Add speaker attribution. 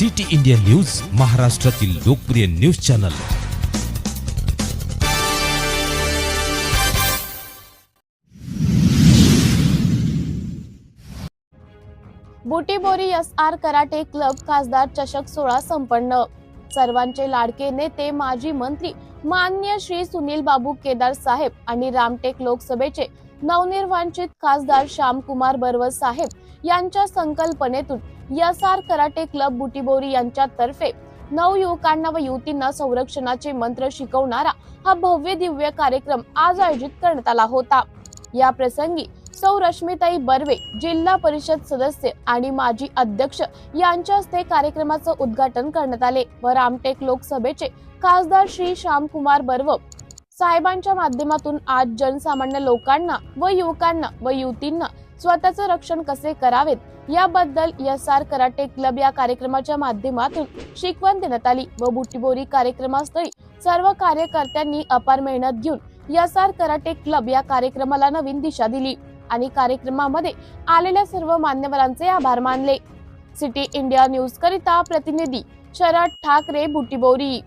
Speaker 1: City India news महाराष्ट्रातील लोकप्रिय news channel.
Speaker 2: Butibori S R karate club खासदार चषक सोहळा संपन्न. सर्वांचे लाडके नेते माजी मंत्री मान्य श्री सुनील बाबू केदार साहेब आणि रामटेक लोकसभेचे नवनिर्वाचित खासदार श्यामकुमार बर्व साहेब यांच्या संकल्पनेतून S R karate club Butibori यांच्यातर्फे नवयुवकांना व युवतींना संरक्षणाचे मंत्र शिकवणारा हा भव्य दिव्य कार्यक्रम आज आयोजित करण्यात आला होता. या प्रसंगी सौ रश्मिताई बर्वे जिल्हा परिषद सदस्य आणि माजी अध्यक्ष यांच्या हस्ते कार्यक्रमाचं उद्घाटन करण्यात आले व रामटेक लोकसभेचे खासदार श्री श्यामकुमार बर्व साहेबांच्या माध्यमातून आज जनसामान्य लोकांना व युवकांना व युवतींना स्वतःचं रक्षण कसे करावेत? याबद्दल एस आर कराटे क्लब या कार्यक्रमाच्या माध्यमातून शिकवण देण्यात आली. व बुटीबोरी कार्यक्रमास्थळी सर्व कार्यकर्त्यांनी अपार मेहनत घेऊन एस आर कराटे क्लब या कार्यक्रमाला नवीन दिशा दिली आणि कार्यक्रमामध्ये आलेल्या सर्व मान्यवरांचे आभार मानले. सिटी इंडिया न्यूज करिता प्रतिनिधी शरद ठाकरे बुटीबोरी